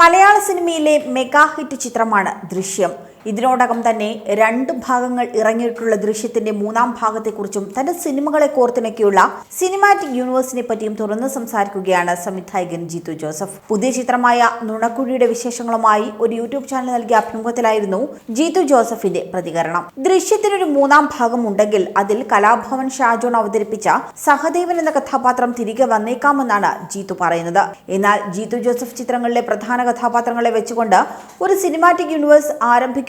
മലയാള സിനിമയിലെ mega hit ചിത്രമാണ് ദൃശ്യം. ഇതിനോടകം തന്നെ രണ്ട് ഭാഗങ്ങൾ ഇറങ്ങിയിട്ടുള്ള ദൃശ്യത്തിന്റെ മൂന്നാം ഭാഗത്തെക്കുറിച്ചും തന്റെ സിനിമകളെ കോർത്തിണക്കിയുള്ള സിനിമാറ്റിക് യൂണിവേഴ്സിനെ പറ്റിയും തുറന്ന് സംസാരിക്കുകയാണ് സംവിധായകൻ ജീതു ജോസഫ്. പുതിയ ചിത്രമായ നുണക്കുഴിയുടെ വിശേഷങ്ങളുമായി ഒരു യൂട്യൂബ് ചാനൽ നൽകിയ അഭിമുഖത്തിലായിരുന്നു ജീതു ജോസഫിന്റെ പ്രതികരണം. ദൃശ്യത്തിനൊരു മൂന്നാം ഭാഗം ഉണ്ടെങ്കിൽ അതിൽ കലാഭവൻ ഷാജോൺ അവതരിപ്പിച്ച സഹദേവൻ എന്ന കഥാപാത്രം തിരികെ വന്നേക്കാമെന്നാണ് ജീതു പറയുന്നത്. എന്നാൽ ജീതു ജോസഫ് ചിത്രങ്ങളിലെ പ്രധാന കഥാപാത്രങ്ങളെ വെച്ചുകൊണ്ട് ഒരു സിനിമാറ്റിക് യൂണിവേഴ്സ്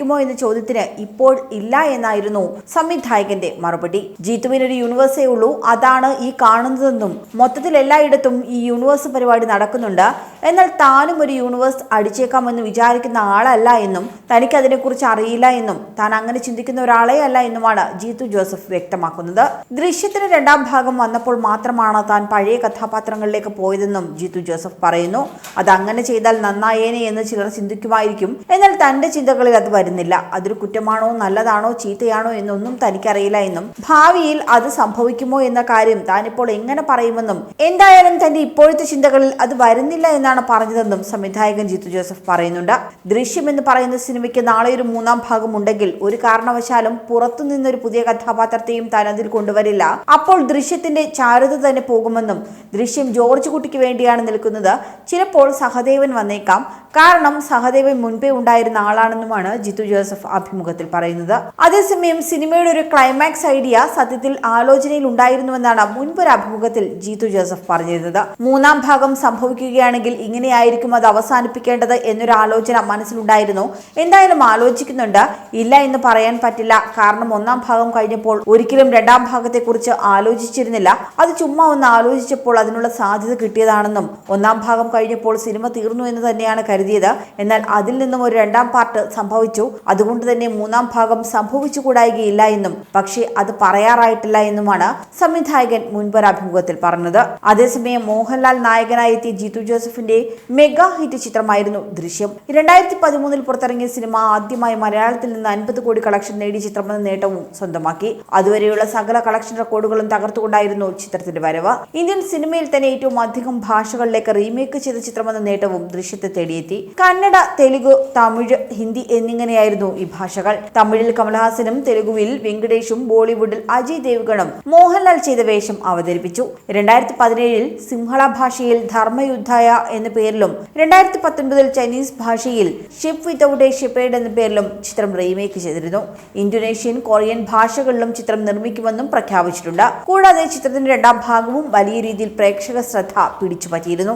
ആരംഭിക്കുമോ എന്ന ചോദ്യത്തിന് ഇപ്പോൾ ഇല്ല എന്നായിരുന്നു സംവിധായകന്റെ മറുപടി. ജീത്തുവിനൊരു യൂണിവേഴ്സേ ഉള്ളൂ. അതാണ് ഈ കാണുന്നതെന്നും മൊത്തത്തിൽ എല്ലായിടത്തും ഈ യൂണിവേഴ്സ് പരിപാടി നടക്കുന്നുണ്ട്. എന്നാൽ താനും ഒരു യൂണിവേഴ്സ് അടിച്ചേക്കാമെന്ന് വിചാരിക്കുന്ന ആളല്ല എന്നും തനിക്ക് അതിനെക്കുറിച്ച് അറിയില്ല എന്നും താൻ അങ്ങനെ ചിന്തിക്കുന്ന ഒരാളെ അല്ല എന്നുമാണ് ജീത്തു ജോസഫ് വ്യക്തമാക്കുന്നത്. ദൃശ്യത്തിന് രണ്ടാം ഭാഗം വന്നപ്പോൾ മാത്രമാണ് താൻ പഴയ കഥാപാത്രങ്ങളിലേക്ക് പോയതെന്നും ജീത്തു ജോസഫ് പറയുന്നു. അത് അങ്ങനെ ചെയ്താൽ നന്നായേനെ എന്ന് ചിലർ ചിന്തിക്കുമായിരിക്കും. എന്നാൽ തന്റെ ചിന്തകളിൽ അത് വരുന്നില്ല. അതൊരു കുറ്റമാണോ നല്ലതാണോ ചീത്തയാണോ എന്നൊന്നും തനിക്കറിയില്ല എന്നും. ഭാവിയിൽ അത് സംഭവിക്കുമോ എന്ന കാര്യം താനിപ്പോൾ എങ്ങനെ പറയുമെന്നും. എന്തായാലും തന്റെ ഇപ്പോഴത്തെ ചിന്തകളിൽ അത് വരുന്നില്ല എന്നാണ് പറഞ്ഞതെന്നും സംവിധായകൻ ജിത്തു ജോസഫ് പറയുന്നുണ്ട്. ദൃശ്യം എന്ന് പറയുന്ന സിനിമയ്ക്ക് നാളെ ഒരു മൂന്നാം ഭാഗം ഉണ്ടെങ്കിൽ ഒരു കാരണവശാലും പുറത്തു നിന്നൊരു പുതിയ കഥാപാത്രത്തെയും താൻ അതിൽ കൊണ്ടുവരില്ല. അപ്പോൾ ദൃശ്യത്തിന്റെ ചാരുത തന്നെ പോകുമെന്നും ദൃശ്യം ജോർജ് കുട്ടിക്ക് വേണ്ടിയാണ് നിൽക്കുന്നത്. ചിലപ്പോൾ സഹദേവൻ വന്നേക്കാം. കാരണം സഹദേവൻ മുൻപേ ഉണ്ടായിരുന്ന ആളാണെന്നുമാണ് ജിത്തു ജോസഫ് അഭിമുഖത്തിൽ പറയുന്നത്. അതേസമയം സിനിമയുടെ ഒരു ക്ലൈമാക്സ് ഐഡിയ സത്യത്തിൽ ആലോചനയിൽ ഉണ്ടായിരുന്നുവെന്നാണ് മുൻപൊരു അഭിമുഖത്തിൽ ജീതു ജോസഫ് പറഞ്ഞിരുന്നത്. മൂന്നാം ഭാഗം സംഭവിക്കുകയാണെങ്കിൽ ഇങ്ങനെയായിരിക്കും അത് അവസാനിപ്പിക്കേണ്ടത് എന്നൊരു ആലോചന മനസ്സിലുണ്ടായിരുന്നു. എന്തായാലും ആലോചിക്കുന്നുണ്ട്. ഇല്ല എന്ന് പറയാൻ പറ്റില്ല. കാരണം ഒന്നാം ഭാഗം കഴിഞ്ഞപ്പോൾ ഒരിക്കലും രണ്ടാം ഭാഗത്തെക്കുറിച്ച് ആലോചിച്ചിരുന്നില്ല. അത് ചുമ്മാ ഒന്ന് ആലോചിച്ചപ്പോൾ അതിനുള്ള സാധ്യത കിട്ടിയതാണെന്നും ഒന്നാം ഭാഗം കഴിഞ്ഞപ്പോൾ സിനിമ തീർന്നു എന്ന് തന്നെയാണ് കരുതിയത്. എന്നാൽ അതിൽ നിന്നും ഒരു രണ്ടാം പാർട്ട് സംഭവിച്ചു. അതുകൊണ്ട് തന്നെ മൂന്നാം ഭാഗം സംഭവിച്ചുകൂടായികയില്ല എന്നും പക്ഷേ അത് പറയാറായിട്ടില്ല എന്നുമാണ് സംവിധായകൻ മുൻപൊരു അഭിമുഖത്തിൽ പറഞ്ഞത്. അതേസമയം മോഹൻലാൽ നായകനായി എത്തിയ ജിത്തു ജോസഫിന്റെ മെഗാ ഹിറ്റ് ചിത്രമായിരുന്നു ദൃശ്യം. രണ്ടായിരത്തി പതിമൂന്നിൽ പുറത്തിറങ്ങിയ സിനിമ ആദ്യമായി മലയാളത്തിൽ നിന്ന് അൻപത് കോടി കളക്ഷൻ നേടിയ ചിത്രമെന്ന നേട്ടവും സ്വന്തമാക്കി. അതുവരെയുള്ള സകല കളക്ഷൻ റെക്കോർഡുകളും തകർത്തുകൊണ്ടായിരുന്നു ചിത്രത്തിന്റെ വരവ്. ഇന്ത്യൻ സിനിമയിൽ തന്നെ ഏറ്റവും അധികം ഭാഷകളിലേക്ക് റീമേക്ക് ചെയ്ത ചിത്രമെന്ന നേട്ടവും ദൃശ്യത്തെ തേടിയെത്തി. കന്നഡ തെലുഗു തമിഴ് ഹിന്ദി എന്നിങ്ങനെയായിരുന്നു ഈ ഭാഷകൾ. തമിഴിൽ കമൽഹാസനും തെലുഗുവിൽ വെങ്കടേഷും ബോളിവുഡിൽ അജയ് ദേവ്ഗണും മോഹൻലാൽ ചെയ്ത വേഷം അവതരിപ്പിച്ചു. രണ്ടായിരത്തി പതിനേഴിൽ സിംഹള ഭാഷയിൽ ധർമ്മയുദ്ധായ എന്ന പേരിലും രണ്ടായിരത്തി പത്തൊൻപതിൽ ചൈനീസ് ഭാഷയിൽ ഷിപ്പ് വിത്തൌട്ട് എ ഷിപ്പേഡ് എന്ന പേരിലും ചിത്രം റീമേക്ക് ചെയ്തിരുന്നു. ഇന്തോനേഷ്യൻ കൊറിയൻ ഭാഷകളിലും ചിത്രം നിർമ്മിക്കുമെന്നും പ്രഖ്യാപിച്ചിട്ടുണ്ട്. കൂടാതെ ചിത്രത്തിന്റെ രണ്ടാം ഭാഗവും വലിയ രീതിയിൽ പ്രേക്ഷക ശ്രദ്ധ പിടിച്ചുപറ്റിയിരുന്നു.